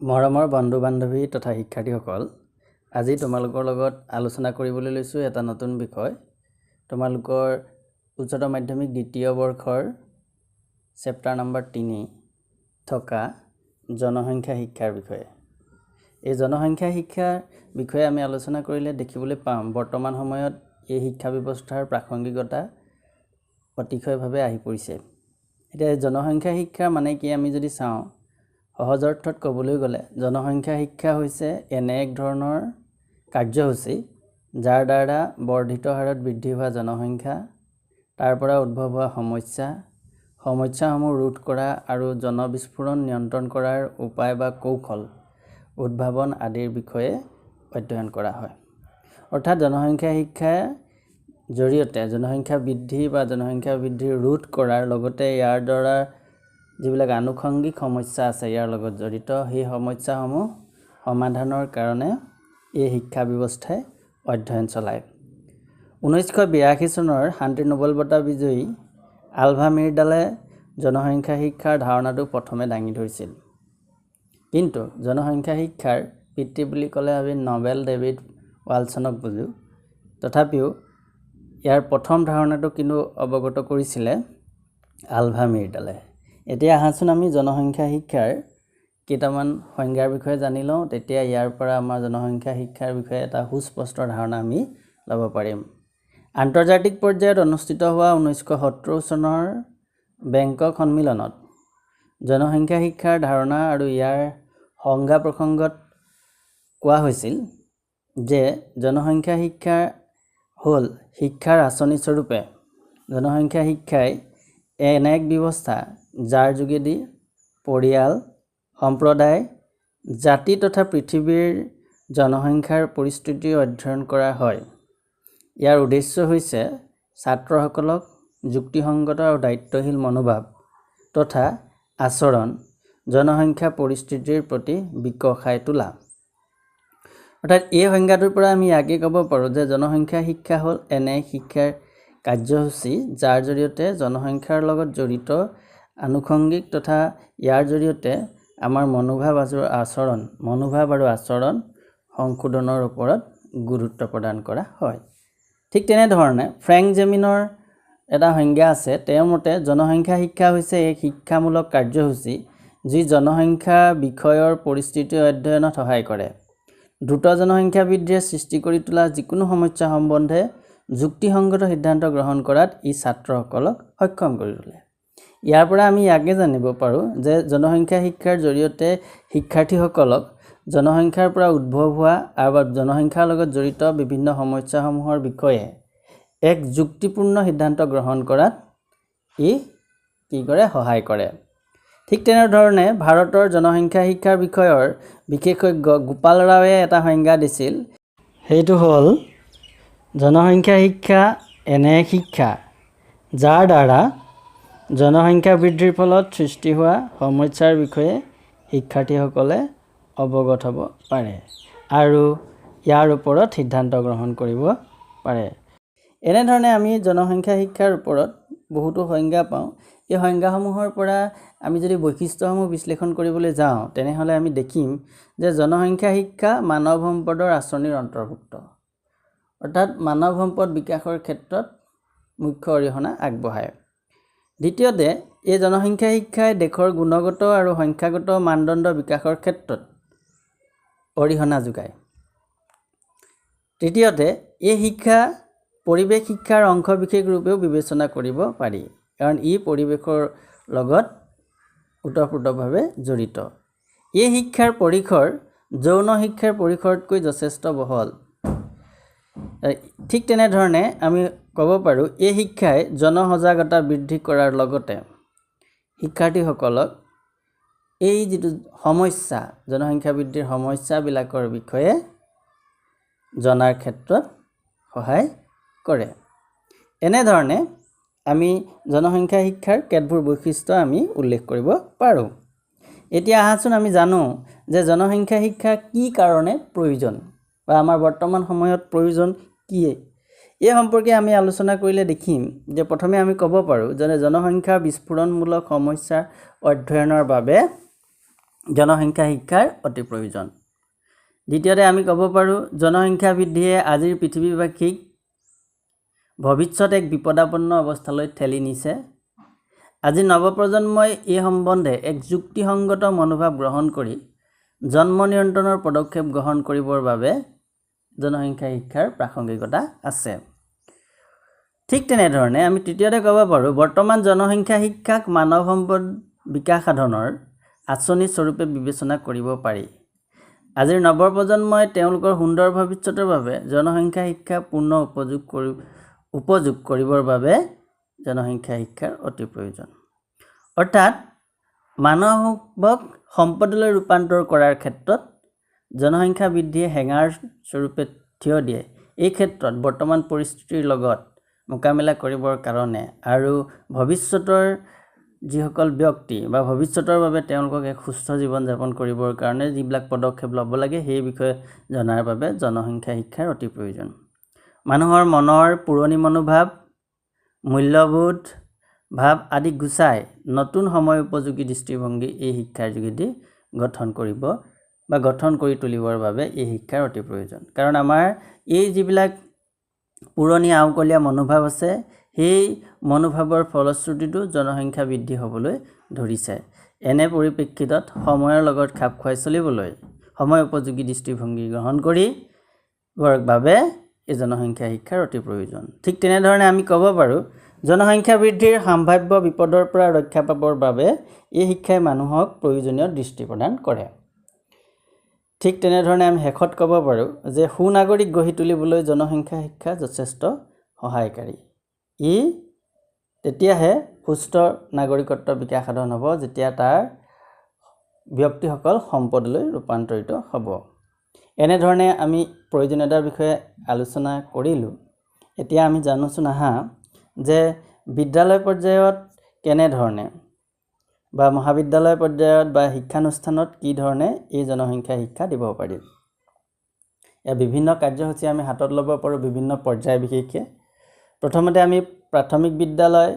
মৰমৰ বন্ধু বান্ধৱী তথা শিক্ষাৰ্থীসকল আজি তোমালোকৰ লগত আলোচনা কৰিবলৈ লৈছোঁ এটা নতুন বিষয়। তোমালোকৰ উচ্চতৰ মাধ্যমিক দ্বিতীয় বৰ্ষৰ চেপ্টাৰ নম্বৰ তিনি থকা জনসংখ্যা শিক্ষাৰ বিষয়ে। এই জনসংখ্যা শিক্ষাৰ বিষয়ে আমি আলোচনা কৰিলে দেখিবলৈ পাম বৰ্তমান সময়ত এই শিক্ষা ব্যৱস্থাৰ প্ৰাসংগিকতা অতিশয়ভাৱে আহি পৰিছে। এতিয়া জনসংখ্যা শিক্ষা মানে কি আমি যদি চাওঁ সহজ অৰ্থত ক'বলৈ গ'লে জনসংখ্যা শিক্ষা হৈছে এনে এক ধৰণৰ কাৰ্যসূচী যাৰ দ্বাৰা বৰ্ধিত হাৰত বৃদ্ধি হোৱা জনসংখ্যা তাৰ পৰা উদ্ভৱ হোৱা সমস্যা সমস্যাসমূহ ৰোধ কৰা আৰু জনবিস্ফোৰণ নিয়ন্ত্ৰণ কৰাৰ উপায় বা কৌশল উদ্ভাৱন আদিৰ বিষয়ে অধ্যয়ন কৰা হয়। অৰ্থাৎ জনসংখ্যা শিক্ষাৰ জৰিয়তে জনসংখ্যা বৃদ্ধি বা জনসংখ্যা বৃদ্ধি ৰোধ কৰাৰ লগতে ইয়াৰ দ্বাৰা যিবিলাক আনুষংগিক সমস্যা আছে ইয়াৰ লগত জড়িত সেই সমস্যাসমূহ সমাধানৰ কাৰণে এই শিক্ষা ব্যৱস্থাই অধ্যয়ন চলায়। ঊনৈছশ বিৰাশী চনৰ শান্তি নোবেল বঁটা বিজয়ী আলভা মিৰ্ডালে জনসংখ্যা শিক্ষাৰ ধাৰণাটো প্ৰথমে দাঙি ধৰিছিল। কিন্তু জনসংখ্যা শিক্ষাৰ পিতৃ বুলি ক'লে আমি নবেল ডেভিড ৱালছনক বুজোঁ। তথাপিও ইয়াৰ প্ৰথম ধাৰণাটো কিন্তু অৱগত কৰিছিলে আলভা মিৰ্ডালে। এতিয়া আহাচোন আমি জনসংখ্যা শিক্ষাৰ কেইটামান সংজ্ঞাৰ বিষয়ে জানি লওঁ তেতিয়া ইয়াৰ পৰা আমাৰ জনসংখ্যা শিক্ষাৰ বিষয়ে এটা সুস্পষ্ট ধাৰণা আমি ল'ব পাৰিম। আন্তৰ্জাতিক পৰ্যায়ত অনুষ্ঠিত হোৱা ঊনৈছশ সত্তৰ চনৰ বেংকক সন্মিলনত জনসংখ্যা শিক্ষাৰ ধাৰণা আৰু ইয়াৰ সংজ্ঞা প্ৰসংগত কোৱা হৈছিল যে জনসংখ্যা শিক্ষা হ'ল শিক্ষাৰ আঁচনিস্বৰূপে জনসংখ্যা শিক্ষাই এনে এক ব্যৱস্থা যাৰ যোগেদি পৰিয়াল সম্প্ৰদায় জাতি তথা পৃথিৱীৰ জনসংখ্যাৰ পৰিস্থিতি অধ্যয়ন কৰা হয়। ইয়াৰ উদ্দেশ্য হৈছে ছাত্ৰসকলক যুক্তিসংগত আৰু দায়িত্বশীল মনোভাৱ তথা আচৰণ জনসংখ্যা পৰিস্থিতিৰ প্ৰতি বিকশাই তোলা। অৰ্থাৎ এই সংজ্ঞাটোৰ পৰা আমি ইয়াকে ক'ব পাৰোঁ যে জনসংখ্যা শিক্ষা হ'ল এনে শিক্ষাৰ কাৰ্যসূচী যাৰ জৰিয়তে জনসংখ্যাৰ লগত জড়িত আনুষংগিক তথা ইয়াৰ জৰিয়তে আমাৰ মনোভাৱ আৰু আচৰণ মনোভাৱ আৰু আচৰণ সংশোধনৰ ওপৰত গুৰুত্ব প্ৰদান কৰা হয়। ঠিক তেনেধৰণে ফ্ৰেংক জেমিনৰ এটা সংজ্ঞা আছে। তেওঁৰ মতে জনসংখ্যা শিক্ষা হৈছে এক শিক্ষামূলক কাৰ্যসূচী যি জনসংখ্যা বিষয়ৰ পৰিস্থিতি অধ্যয়নত সহায় কৰে। দ্ৰুত জনসংখ্যা বৃদ্ধিয়ে সৃষ্টি কৰি তোলা যিকোনো সমস্যা সম্বন্ধে যুক্তিসংগত সিদ্ধান্ত গ্ৰহণ কৰাত ই ছাত্ৰসকলক সক্ষম কৰি তোলে। ইয়াৰ পৰা আমি ইয়াকে জানিব পাৰোঁ যে জনসংখ্যা শিক্ষাৰ জৰিয়তে শিক্ষাৰ্থীসকলক জনসংখ্যাৰ পৰা উদ্ভৱ হোৱা আৰু জনসংখ্যাৰ লগত জড়িত বিভিন্ন সমস্যাসমূহৰ বিষয়ে এক যুক্তিপূৰ্ণ সিদ্ধান্ত গ্ৰহণ কৰাত ই কি কৰে? সহায় কৰে। ঠিক তেনেধৰণে ভাৰতৰ জনসংখ্যা শিক্ষাৰ বিষয়ৰ বিশেষজ্ঞ গোপাল ৰাৱে এটা সংজ্ঞা দিছিল। সেইটো হ'ল জনসংখ্যা শিক্ষা এনে শিক্ষা যাৰ দ্বাৰা জনসংখ্যা বৃদ্ধিৰ ফলত সৃষ্টি হোৱা সমস্যাৰ বিষয়ে শিক্ষাৰ্থীসকলে অৱগত হ'ব পাৰে আৰু ইয়াৰ ওপৰত সিদ্ধান্ত গ্ৰহণ কৰিব পাৰে। এনেধৰণে আমি জনসংখ্যা শিক্ষাৰ ওপৰত বহুতো সংজ্ঞা পাওঁ। এই সংজ্ঞাসমূহৰ পৰা আমি যদি বৈশিষ্ট্যসমূহ বিশ্লেষণ কৰিবলৈ যাওঁ তেনেহ'লে আমি দেখিম যে জনসংখ্যা শিক্ষা মানৱ সম্পদৰ আঁচনিৰ অন্তৰ্ভুক্ত। অৰ্থাৎ মানৱ সম্পদ বিকাশৰ ক্ষেত্ৰত মুখ্য অৰিহণা আগবঢ়ায়। দ্বিতীয়তে এই জনসংখ্যা শিক্ষাই দেশৰ গুণগত আৰু সংখ্যাগত মানদণ্ড বিকাশৰ ক্ষেত্ৰত অৰিহণা যোগায়। তৃতীয়তে এই শিক্ষা পৰিৱেশ শিক্ষাৰ অংশ বিশেষ ৰূপেও বিবেচনা কৰিব পাৰি কাৰণ ই পৰিৱেশৰ লগত ওতঃপ্ৰোতভাৱে জড়িত। এই শিক্ষাৰ পৰিসৰ যৌন শিক্ষাৰ পৰিসৰতকৈ যথেষ্ট বহল। ঠিক তেনেধৰণে আমি ক'ব পাৰোঁ এই শিক্ষাই জনসজাগতা বৃদ্ধি কৰাৰ লগতে শিক্ষাৰ্থীসকলক এই যিটো সমস্যা জনসংখ্যা বৃদ্ধিৰ সমস্যাবিলাকৰ বিষয়ে জনাৰ ক্ষেত্ৰত সহায় কৰে। এনেধৰণে আমি জনসংখ্যা শিক্ষাৰ কেতবোৰ বৈশিষ্ট্য আমি উল্লেখ কৰিব পাৰোঁ। এতিয়া আহাচোন আমি জানো যে জনসংখ্যা শিক্ষা কি কাৰণে প্ৰয়োজন বা আমাৰ বৰ্তমান সময়ত প্ৰয়োজন কি এই সম্পৰ্কে আমি আলোচনা কৰিলে দেখিম যে প্ৰথমে আমি ক'ব পাৰোঁ যে জনসংখ্যা বিস্ফোৰণমূলক সমস্যাৰ অধ্যয়নৰ বাবে জনসংখ্যা শিক্ষাৰ অতি প্ৰয়োজন। দ্বিতীয়তে আমি ক'ব পাৰোঁ জনসংখ্যা বৃদ্ধিয়ে আজিৰ পৃথিৱীবাসীক ভৱিষ্যত এক বিপদাপন্ন অৱস্থালৈ ঠেলি নিছে। আজি নৱপ্ৰজন্মই এই সম্বন্ধে এক যুক্তিসংগত মনোভাৱ গ্ৰহণ কৰি জন্ম নিয়ন্ত্ৰণৰ পদক্ষেপ গ্ৰহণ কৰিবৰ বাবে জনসংখ্যা শিক্ষাৰ প্ৰাসংগিকতা আছে। ঠিক তেনেধৰণে আমি তৃতীয়তে ক'ব পাৰোঁ বৰ্তমান জনসংখ্যা শিক্ষাক মানৱ সম্পদ বিকাশ সাধনৰ আঁচনি স্বৰূপে বিবেচনা কৰিব পাৰি। আজিৰ নৱপ্ৰজন্মই তেওঁলোকৰ সুন্দৰ ভৱিষ্যতৰ বাবে জনসংখ্যা শিক্ষা পূৰ্ণ উপযোগ কৰি উপযোগ কৰিবৰ বাবে জনসংখ্যা শিক্ষাৰ অতি প্ৰয়োজন। অৰ্থাৎ মানৱক সম্পদলৈ ৰূপান্তৰ কৰাৰ ক্ষেত্ৰত জনসংখ্যা বৃদ্ধিয়ে হেঙাৰ স্বৰূপে থিয় দিয়ে। এই ক্ষেত্ৰত বৰ্তমান পৰিস্থিতিৰ লগত মোকাবিলা কৰিবৰ কাৰণে আৰু ভৱিষ্যতৰ যিসকল ব্যক্তি বা ভৱিষ্যতৰ বাবে তেওঁলোকক এক সুস্থ জীৱন যাপন কৰিবৰ কাৰণে যিবিলাক পদক্ষেপ ল'ব লাগে সেই বিষয়ে জনাৰ বাবে জনসংখ্যা শিক্ষাৰ অতি প্ৰয়োজন। মানুহৰ মনৰ পুৰণি মনোভাৱ মূল্যবোধ ভাৱ আদি গুচাই নতুন সময় উপযোগী দৃষ্টিভংগী এই শিক্ষাৰ যোগেদি গঠন কৰিব বা গঠন কৰি তুলিবৰ বাবে এই শিক্ষাৰ অতি প্ৰয়োজন। কাৰণ আমাৰ এই যিবিলাক পুৰণি আওকলীয়া মনোভাৱ আছে সেই মনোভাৱৰ ফলশ্ৰুতিটো জনসংখ্যা বৃদ্ধি হ'বলৈ ধৰিছে। এনে পৰিপ্ৰেক্ষিতত সময়ৰ লগত খাপ খুৱাই চলিবলৈ সময় উপযোগী দৃষ্টিভংগী গ্ৰহণ কৰি বাবে এই জনসংখ্যা শিক্ষাৰ অতি প্ৰয়োজন। ঠিক তেনেধৰণে আমি ক'ব পাৰোঁ জনসংখ্যা বৃদ্ধিৰ সম্ভাৱ্য বিপদৰ পৰা ৰক্ষা পাবৰ বাবে এই শিক্ষাই মানুহক প্ৰয়োজনীয় দৃষ্টি প্ৰদান কৰে। ঠিক তেনেধৰণে আমি শেষত ক'ব পাৰোঁ যে সুনাগৰিক গঢ়ি তুলিবলৈ জনসংখ্যা শিক্ষা যথেষ্ট সহায়কাৰী। ই তেতিয়াহে সুস্থ নাগৰিকত্ব বিকাশ সাধন হ'ব যেতিয়া তাৰ ব্যক্তিসকল সম্পদলৈ ৰূপান্তৰিত হ'ব। এনেধৰণে আমি প্ৰয়োজনীয়তাৰ বিষয়ে আলোচনা কৰিলোঁ। এতিয়া আমি জানোচোন আহা যে বিদ্যালয় পৰ্যায়ত কেনেধৰণে বা মহাবিদ্যালয় পৰ্যায়ত বা শিক্ষানুষ্ঠানত কি ধৰণে এই জনসংখ্যা শিক্ষা দিব পাৰি? ইয়াৰ বিভিন্ন কাৰ্যসূচী আমি হাতত ল'ব পাৰোঁ বিভিন্ন পৰ্যায় বিশেষকৈ প্ৰথমতে আমি প্ৰাথমিক বিদ্যালয়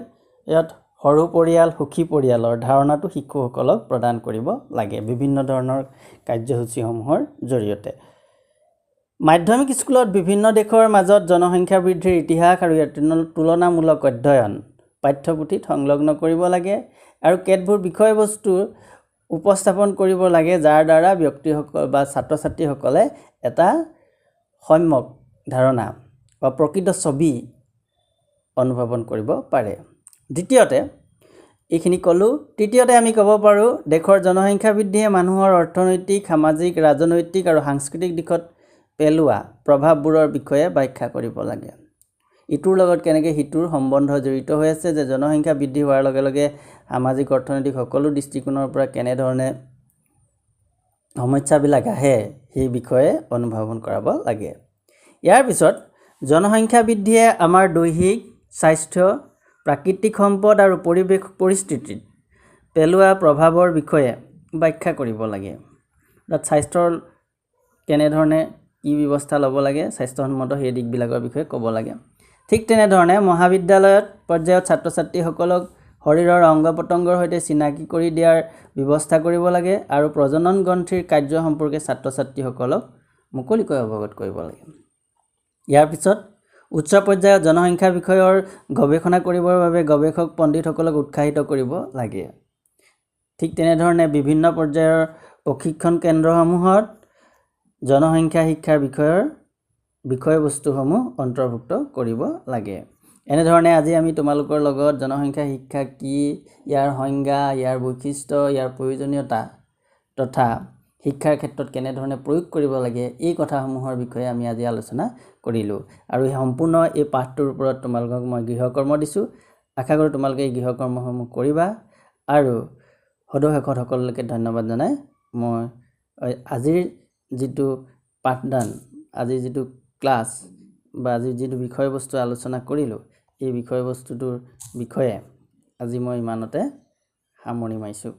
ইয়াত সৰু পৰিয়াল সুখী পৰিয়ালৰ ধাৰণাটো শিশুসকলক প্ৰদান কৰিব লাগে বিভিন্ন ধৰণৰ কাৰ্যসূচীসমূহৰ জৰিয়তে। মাধ্যমিক স্কুলত বিভিন্ন দেশৰ মাজত জনসংখ্যা বৃদ্ধিৰ ইতিহাস আৰু ইয়াৰ তুলনামূলক অধ্যয়ন পাঠ্যপুথিত সংলগ্ন কৰিব লাগে। আৰু কেতবোৰ বিষয়বস্তু উপস্থাপন কৰিব লাগে যাৰ দ্বাৰা ব্যক্তিসকল বা ছাত্ৰ ছাত্ৰীসকলে এটা সম্যক ধাৰণা বা প্ৰকৃত ছবি অনুধাৱন কৰিব পাৰে। দ্বিতীয়তে এইখিনি ক'লোঁ। তৃতীয়তে আমি ক'ব পাৰোঁ দেশৰ জনসংখ্যা বৃদ্ধিয়ে মানুহৰ অৰ্থনৈতিক সামাজিক ৰাজনৈতিক আৰু সাংস্কৃতিক দিশত পেলোৱা প্ৰভাৱবোৰৰ বিষয়ে ব্যাখ্যা কৰিব লাগে। ইটোৰ লগত কেনেকৈ সিটোৰ সম্বন্ধ জড়িত হৈ আছে যে জনসংখ্যা বৃদ্ধি হোৱাৰ লগে লগে সামাজিক অৰ্থনৈতিক সকলো দৃষ্টিকোণৰ পৰা কেনেধৰণে সমস্যাবিলাক আহে সেই বিষয়ে অনুধাৱন কৰাব লাগে। ইয়াৰ পিছত জনসংখ্যা বৃদ্ধিয়ে আমাৰ দৈহিক স্বাস্থ্য প্ৰাকৃতিক সম্পদ আৰু পৰিৱেশ পৰিস্থিতিত পেলোৱা প্ৰভাৱৰ বিষয়ে ব্যাখ্যা কৰিব লাগে। অৰ্থাৎ স্বাস্থ্যৰ কেনেধৰণে কি ব্যৱস্থা ল'ব লাগে স্বাস্থ্যসন্মত সেই দিশবিলাকৰ বিষয়ে ক'ব লাগে। ঠিক তেনেধৰণে মহাবিদ্যালয়ত পৰ্যায়ত ছাত্ৰ ছাত্ৰীসকলক শৰীৰৰ অংগ পতংগৰ সৈতে চিনাকি কৰি দিয়াৰ ব্যৱস্থা কৰিব লাগে আৰু প্ৰজনন গ্ৰন্থিৰ কাৰ্য সম্পৰ্কে ছাত্ৰ ছাত্ৰীসকলক মুকলিকৈ অৱগত কৰিব লাগে। ইয়াৰ পিছত উচ্চ পৰ্যায়ত জনসংখ্যা বিষয়ৰ গৱেষণা কৰিবৰ বাবে গৱেষক পণ্ডিতসকলক উৎসাহিত কৰিব লাগে। ঠিক তেনেধৰণে বিভিন্ন পৰ্যায়ৰ প্ৰশিক্ষণ কেন্দ্ৰসমূহত জনসংখ্যা শিক্ষাৰ বিষয়ৰ বিষয়বস্তুসমূহ অন্তৰ্ভুক্ত কৰিব লাগে। এনেধৰণে আজি আমি তোমালোকৰ লগত জনসংখ্যা শিক্ষা কি ইয়াৰ সংজ্ঞা ইয়াৰ বৈশিষ্ট্য ইয়াৰ প্ৰয়োজনীয়তা তথা শিক্ষাৰ ক্ষেত্ৰত কেনেধৰণে প্ৰয়োগ কৰিব লাগে এই কথাসমূহৰ বিষয়ে আমি আজি আলোচনা কৰিলোঁ। আৰু এই সম্পূৰ্ণ এই পাঠটোৰ ওপৰত তোমালোকক মই গৃহকৰ্ম দিছোঁ। আশা কৰোঁ তোমালোকে এই গৃহকৰ্মসমূহ কৰিবা। আৰু সদৌ শেষত সকলোকে ধন্যবাদ জনাই। মই আজিৰ যিটো পাঠদান আজিৰ যিটো ক্লাছ বা আজিৰ যিটো বিষয়বস্তু আলোচনা কৰিলোঁ এই বিষয়বস্তুটোৰ বিষয়ে আজি মই ইমানতে সামৰণি মাৰিছোঁ।